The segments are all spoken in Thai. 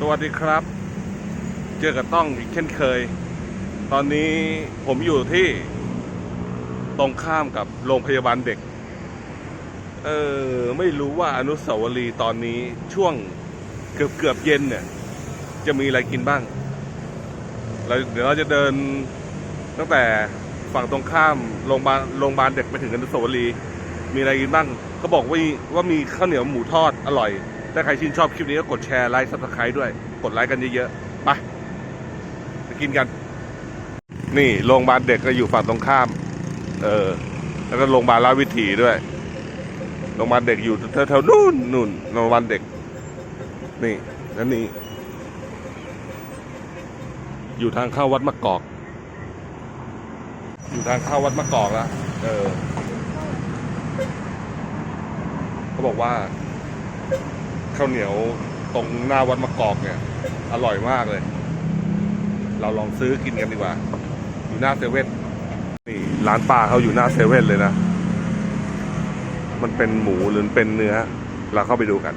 สวัสดีครับ เจอกับต้องอีกเช่นเคย ตอนนี้ผมอยู่ที่ตรงข้ามกับโรงพยาบาลเด็ก เออ ไม่รู้ว่าอนุสาวรีย์ตอนนี้ช่วงเกือบเกือบเย็นเนี่ย จะมีอะไรกินบ้างเราเดี๋ยวเราจะเดินตั้งแต่ฝั่งตรงข้ามโรงพยาบาลโรงพยาบาลเด็กไปถึงอนุสาวรีย์มีอะไรกินบ้างเขาบอกว่ามีว่ามีข้าวเหนียวหมูทอดอร่อย ถ้าใครชื่นชอบคลิปนี้ก็กดแชร์ไลค์ซับสไครต์ด้วย กดไลค์กันเยอะๆไปไปกินกัน นี่โรงพยาบาลเด็กก็อยู่ฝั่งตรงข้าม เออ แล้วก็โรงพยาบาลราชวิถีด้วยโรงพยาบาลเด็กอยู่แถวๆนู่นนู่นโรงพยาบาลเด็ก นี่แล้วนี่อยู่ทางเข้าวัดมะกอก อยู่ทางเข้าวัดมะกอกแล้ว เออ เขาบอกว่า ข้าวเหนียวตรงหน้าวัดมะกอกเนี่ย อร่อยมากเลย เราลองซื้อกินกันดีกว่า อยู่หน้าเซเว่นนี่ร้านป้าเขาอยู่หน้าเซเว่นเลยนะ มันเป็นหมูหรือเป็นเนื้อ เราเข้าไปดูกัน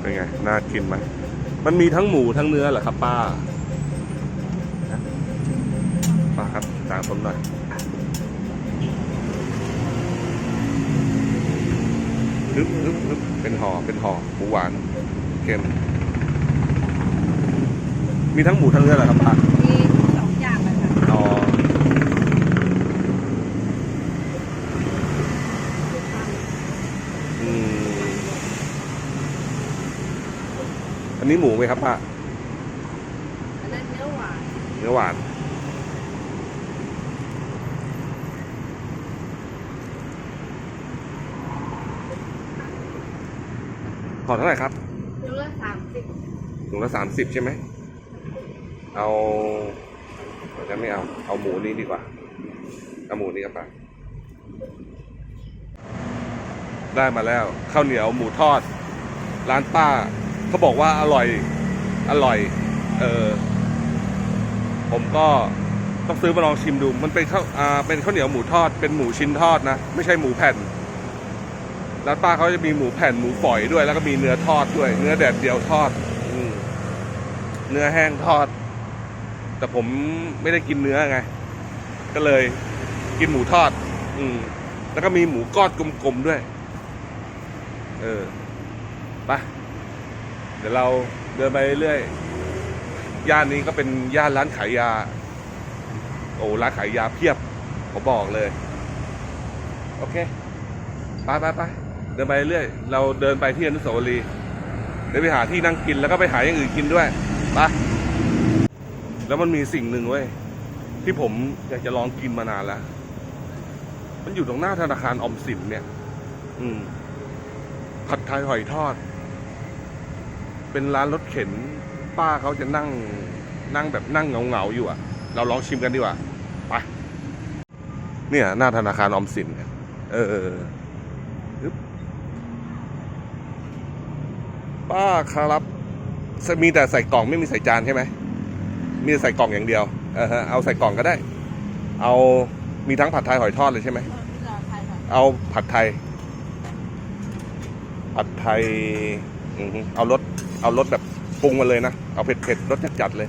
เป็นไง น่ากินไหม มันมีทั้งหมูทั้งเนื้อเหรอครับป้านะป้าครับตามผมหน่อยฮึบฮึบฮึบเป็นห่อเป็นห่อหมูหวานเค็ม มีทั้งหมูทั้งเนื้อเหรอครับป้ามีสองอย่างเลยค่ะอ๋ออืมอันนี้หมูไหมครับป้า อันนั้นเนื้อหวาน เนื้อหวาน ขอเท่าไหร่ครับเนื้อละสามสิบถุงละสามสิบใช่ไหม เอาจะไม่เอา เอาหมูนี้ดีกว่า เอาหมูนี้ครับป้าได้มาแล้วข้าวเหนียวหมูทอด ร้านป้าเขาบอกว่าอร่อย อร่อย เออผมก็ต้องซื้อมาลองชิมดู มันเป็นข้าวอ่าเป็นข้าวเหนียวหมูทอด เป็นหมูชิ้นทอดนะ ไม่ใช่หมูแผ่น ร้านป้าเขาจะมีหมูแผ่นหมูฝอยด้วย แล้วก็มีเนื้อทอดด้วย เนื้อแดดเดียวทอดอเนื้อแห้งทอด แต่ผมไม่ได้กินเนื้อไง ก็เลยกินหมูทอด อืม แล้วก็มีหมูก้อนกลมๆด้วย เออไปเดี๋ยวเราเดินไปเรื่อยย่านนี้ก็เป็นย่านร้านขายยา โอ้ร้านขายยาเพียบผมบอกเลย โอเค ไปไปไป เดินไปเรื่อยเราเดินไปที่อนุสาวรีย์เดี๋ยวไปหาที่นั่งกินแล้วก็ไปหาอย่างอื่นกินด้วยไปแล้วมันมีสิ่งหนึ่งเว้ยที่ผมอยากจะลองกินมานานแล้ว มันอยู่ตรงหน้าธนาคารอมสินเนี่ย อืมผัดไทยหอยทอด เป็นร้านรถเข็น ป้าเขาจะนั่ง นั่งแบบนั่งเงาๆอยู่อะเราลองชิมกันดีกว่าไปเนี่ย หน้าธนาคารอมสินเนี่ยเออ ฮึบ ป้าครับมีแต่ใส่กล่องไม่มีใส่จานใช่ไหมมีแต่ใส่กล่องอย่างเดียวเออฮะเอาใส่กล่องก็ได้ เอามีทั้งผัดไทยหอยทอดเลยใช่ไหมเออที่เราไทยค่ะเอาผัดไทย ผัดไทยอือฮึเอารสเอารสแบบปรุงมาเลยนะ เอาเผ็ดเผ็ดๆรสจัดๆเลย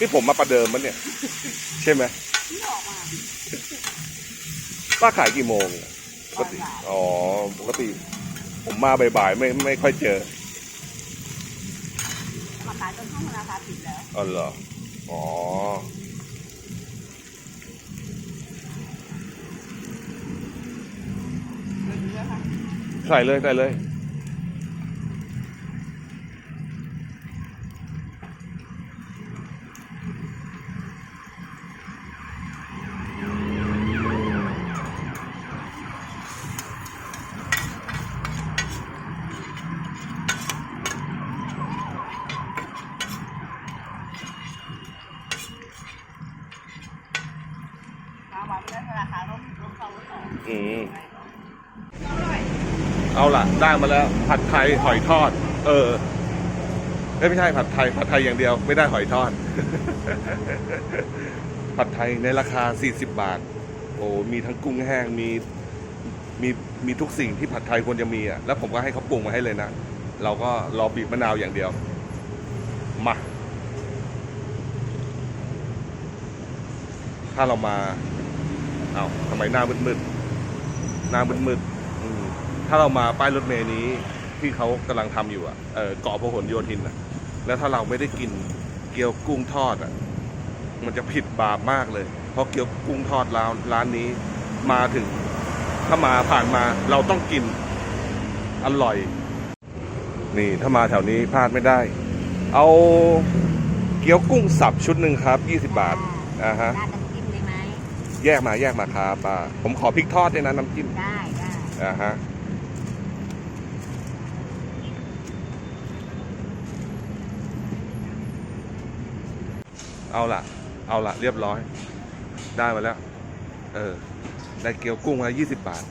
ที่ผมมาประเดิมมันเนี่ย ใช่ไหมที่ออกมาป้าขายกี่โมงอะปกติ อ๋อ ปกติ ผมมาบ่ายๆไม่ไม่ค่อยเจอ มาขายจนห้องราคาปิดแล้วอ๋อเหรอ อ๋อเดี๋ยวดูนะคะใส่เลยใส่เลย อืมเอาล่ะ ได้มาแล้ว ผัดไทยหอยทอด เออเอ้ยไม่ใช่ผัดไทยผัดไทยอย่างเดียว ไม่ได้หอยทอด ผัดไทยในราคา 40 บาท โอ้มีทั้งกุ้งแห้งมีมีมีทุกสิ่งที่ผัดไทยควรจะมีอะแล้วผมก็ให้เขาปรุงมาให้เลยนะ เราก็รอบีบมะนาวอย่างเดียว มา ถ้าเรามา เอา้าทำไมหน้ามืดๆหน้ามืดๆถ้าเรามาป้ายรถเมล์นี้ที่เขากำลังทำอยู่อะเออเกาะพหลโยธินอะแล้วถ้าเราไม่ได้กินเกี๊ยวกุ้งทอดอะมันจะผิดบาปมากเลย เพราะเกี๊ยวกุ้งทอดร้านร้านนี้มาถึง ถ้ามาผ่านมาเราต้องกินอร่อย นี่ถ้ามาแถวนี้พลาดไม่ได้ เอาเกี๊ยวกุ้งสับชุดหนึ่งครับ 20 บาทอ่าฮะ แยกมาแยกมาครับอ่าผมขอพริกทอดด้วยนะน้ำจิ้มได้ได้อ่าฮะเอาล่ะเอาล่ะเรียบร้อย ได้มาแล้ว เออ ได้เกี๊ยวกุ้งมา20 บาท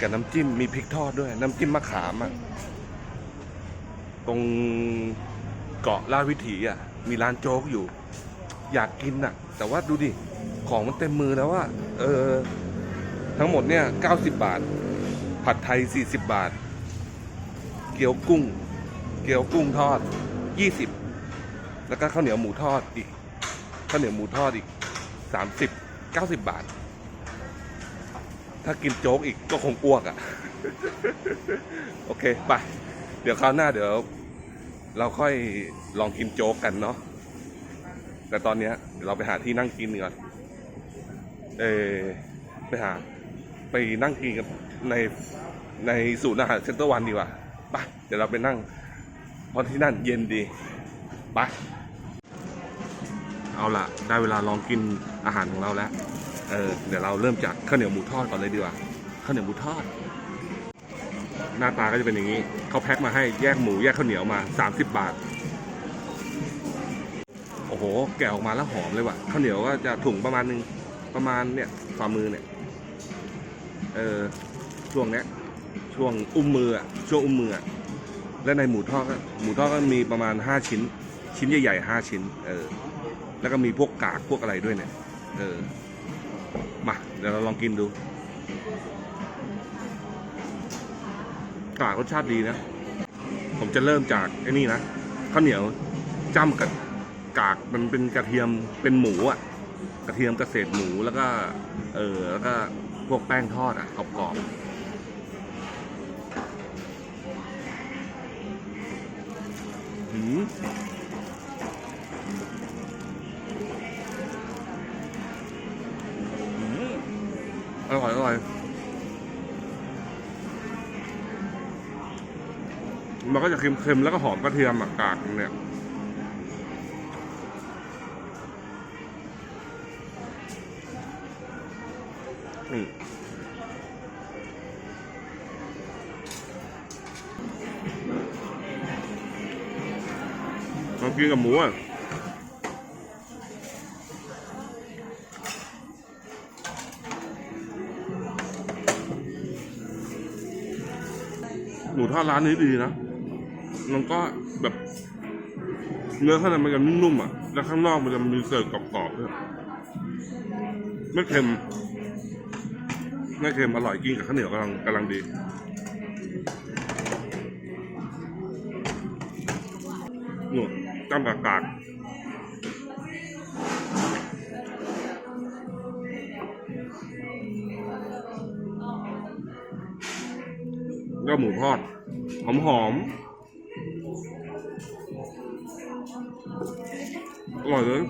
กับน้ำจิ้มมีพริกทอดด้วย น้ำจิ้มมะขามอะ ตรงเกาะลาดวิถีอะ มีร้านโจ๊กอยู่ อยากกินอะ แต่ว่าดูดิ ของมันเต็มมือแล้วอะเออ ทั้งหมดเนี่ย90บาท ผัดไทย40บาท เกี๊ยวกุ้ง เกี๊ยวกุ้งทอด20แล้วก็ข้าวเหนียวหมูทอดอีกข้าวเหนียวหมูทอดอีก30 90บาท ถ้ากินโจ๊กอีกก็คงอ้วกอะ่ะโอเคไปเดี๋ยวคราวหน้าเดี๋ยว เราค่อยลองกินโจ๊กกันเนาะแต่ตอนเนี้ยเดี๋ยวเราไปหาที่นั่งกินก่อน เออไปหา ไปนั่งกินกันในในศูนย์อาหารเซ็นเตอร์วันดีกว่าไปเดี๋ยวเราไปนั่งเพราะที่นั่นเย็นดีไปเอาละได้เวลาลองกินอาหารของเราแล้ว เออเดี๋ยวเราเริ่มจากข้าวเหนียวหมูทอดก่อนเลยดีกว่าข้าวเหนียวหมูทอด หน้าตาก็จะเป็นอย่างนี้เขาแพ็คมาให้แยกหมูแยกข้าวเหนียวมา 30 บาท โอ้โห แกะออกมาแล้วหอมเลยว่ะข้าวเหนียวก็จะถุงประมาณนึง ประมาณเนี่ยฝ่ามือเนี่ย เออช่วงเนี้ย ช่วงอุ้มมืออะช่วงอุ้มมืออะและในหมูทอดก็หมูทอดก็มีประมาณห้าชิ้น ชิ้นใหญ่ๆห้าชิ้น เออ แล้วก็มีพวกกากพวกอะไรด้วยเนี่ย เออ มาเดี๋ยวเราลองกินดู กากรสชาติดีนะ ผมจะเริ่มจากไอ้นี่นะข้าวเหนียวจ้ำกับกากมันเป็นกระเทียมเป็นหมูอะ กระเทียมกระเศษหมูแล้วก็เออแล้วก็พวกแป้งทอดอะกรอบๆหืมหืมอร่อยอร่อยมันก็จะเค็มๆ แล้วก็หอมกระเทียมอะกากเนี่ย กินกับหมูอะหมูทอดร้านนี้ดีนะ มันก็แบบเนื้อข้างในมันจะนุ่มๆอะ แล้วข้างนอกมันจะมีเสิร์ฟกรอบๆด้วยไม่เค็ม ไม่เค็มอร่อยกินกับข้าวเหนียวกำลังกำลังดี จำกากากก็หมูทอด หอมหอมๆอร่อยเลย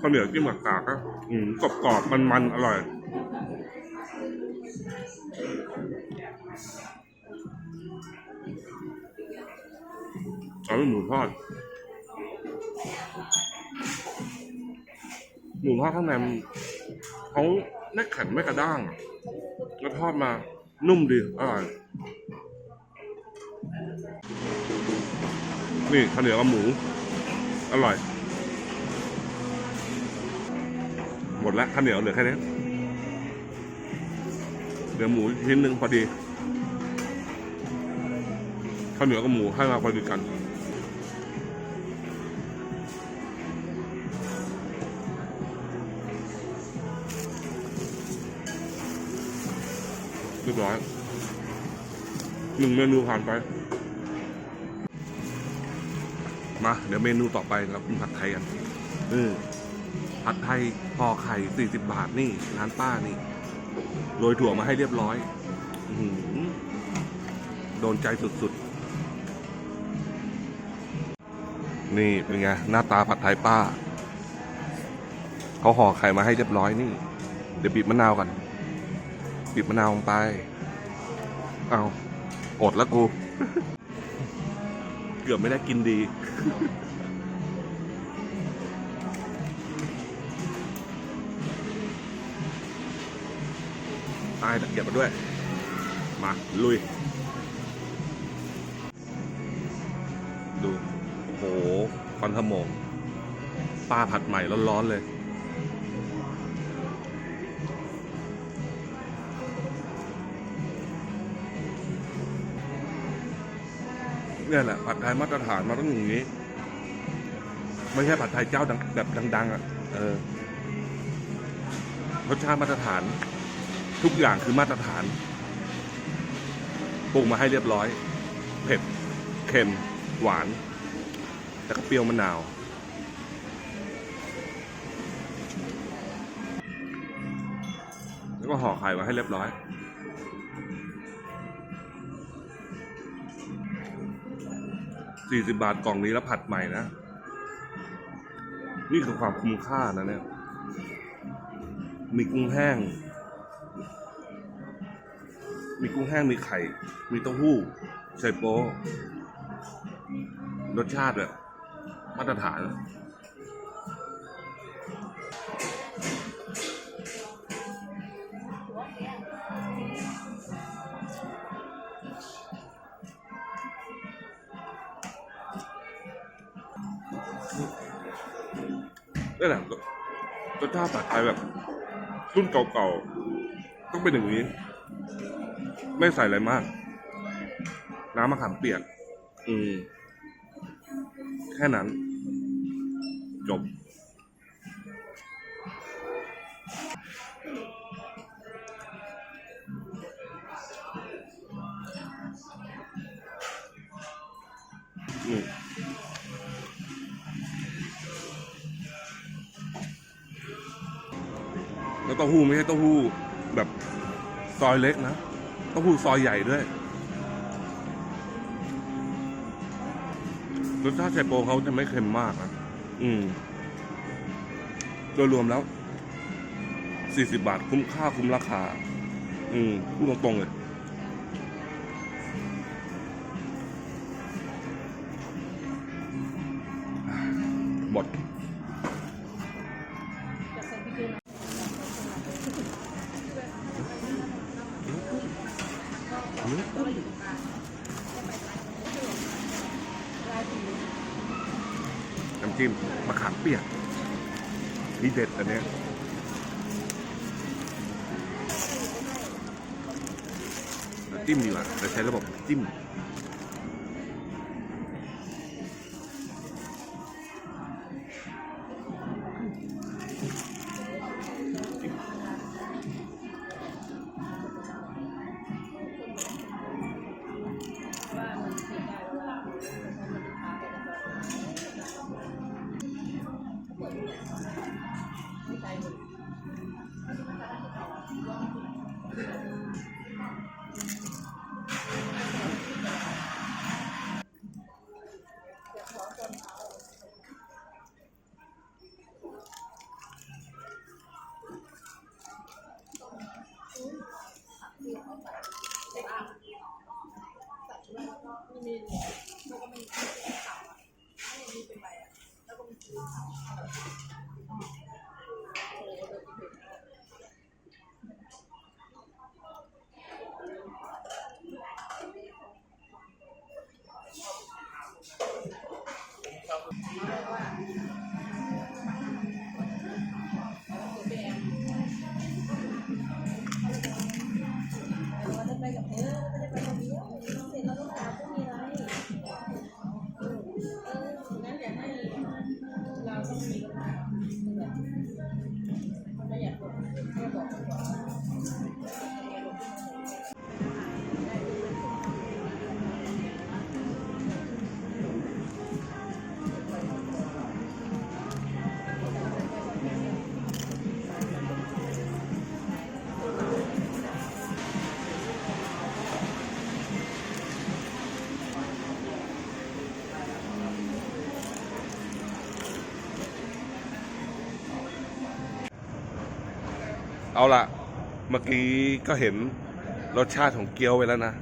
ข้าวเหนียวจิ้มกับกากอืมกรอบกรอบมันมันๆอร่อย ทอด หมูทอดข้างในเขาไม่แข็งไม่กระด้างแล้วทอดมานุ่มดีอร่อยนี่ข้าวเหนียวกับหมู อร่อยหหมดแล้วข้าวเหนียวเหลือแค่นี้เหลือหมูชิ้นหนึ่งพอดีข้าวเหนียวกับหมูให้มาพอดีกัน เรียบร้อยหนึ่งเมนูผ่านไป มา เดี๋ยวเมนูต่อไปเรากินผัดไทยกันเออผัดไทยห่อไข่สี่สิบบาทนี่ร้านป้านี่โรยถั่วมาให้เรียบร้อยอโดนใจสุดๆ นี่เป็นไงหน้าตาผัดไทยป้า เขาห่อไข่มาให้เรียบร้อยนี่ เดี๋ยวบีบมะนาวกัน บีบมะนาวลงไป เอาอดแล้วกู เกือบไม่ได้กินดี ตายตะเกียบมาด้วย มา ลุย ดู โอ้โหฟันขโมงปลาผัดใหม่ร้อนๆเลย เนี่ยแหละผัดไทยมาตรฐานมาต้องอย่างนี้ ไม่ใช่ผัดไทยเจ้าดังแบบดัง ๆ อะ เออรสชาติมาตรฐาน ทุกอย่างคือมาตรฐานปรุงมาให้เรียบร้อย เผ็ด เค็ม หวานแล้วก็เปรี้ยวมะนาว แล้วก็ห่อไข่มาให้เรียบร้อย สี่สิบาทกล่องนี้แล้วผัดใหม่นะ นี่คือความคุ้มค่านะเนี่ย มีกุ้งแห้ง มีกุ้งแห้งมีไข่ มีเต้าหู้ใส่โป๊รสชาติแบบมาตรฐาน นี่แหละรสชาติผัดไทยแบบรุ่นเก่าๆ ต้องเป็นอย่างนี้ ไม่ใส่อะไรมาก น้ำมะขามเปียก อืม แค่นั้น จบ แล้วเต้าหู้ไม่ใช่เต้าหู้แบบซอยเล็กนะเต้าหู้ซอยใหญ่ด้วยรสชาติไชโปเขาจะไม่เค็มมากนะอืม โดยรวมแล้วสี่สิบบาทคุ้มค่าคุ้มราคา อืม พูดตรงๆเลย หมด จิ้มมะขามเปียกนี่เด็ดอันเนี้ยจิ้มดีกว่าแต่ใช้ระบบจิ้ม เอาละเมื่อกี้ก็เห็นรสชาติของเกี๊ยวไปแล้วนะ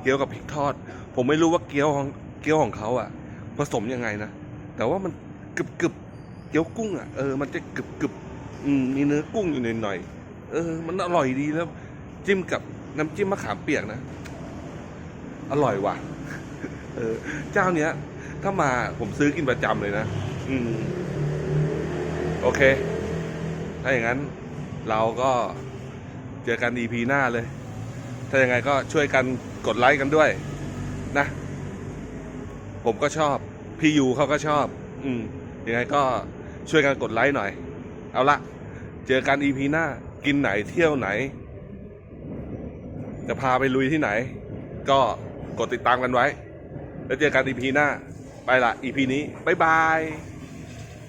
เกี๊ยวกับพริกทอด ผมไม่รู้ว่าเกี๊ยวของเกี๊ยวของเขาอะผสมยังไงนะ แต่ว่ามันกรึบกรึบเกี๊ยวกุ้งอะเออ มันจะกรึบกรึบอืมมีเนื้อกุ้งอยู่หน่อยๆเออ มันอร่อยดีแล้ว จิ้มกับน้ำจิ้มมะขามเปียกนะ อร่อยว่ะ เออ เจ้าเนี้ย ถ้ามาผมซื้อกินประจำเลยนะ อืม โอเค ถ้าอย่างนั้น เราก็เจอกัน EP หน้าเลย ถ้ายังไงก็ช่วยกันกดไลค์กันด้วยนะ ผมก็ชอบ พี่ยูเขาก็ชอบ อืมยังไงก็ช่วยกันกดไลค์หน่อย เอาละ เจอกัน EP หน้า กินไหนเที่ยวไหน จะพาไปลุยที่ไหน ก็กดติดตามกันไว้ แล้วเจอกัน EP หน้า ไปละ EP นี้ บ๊ายบาย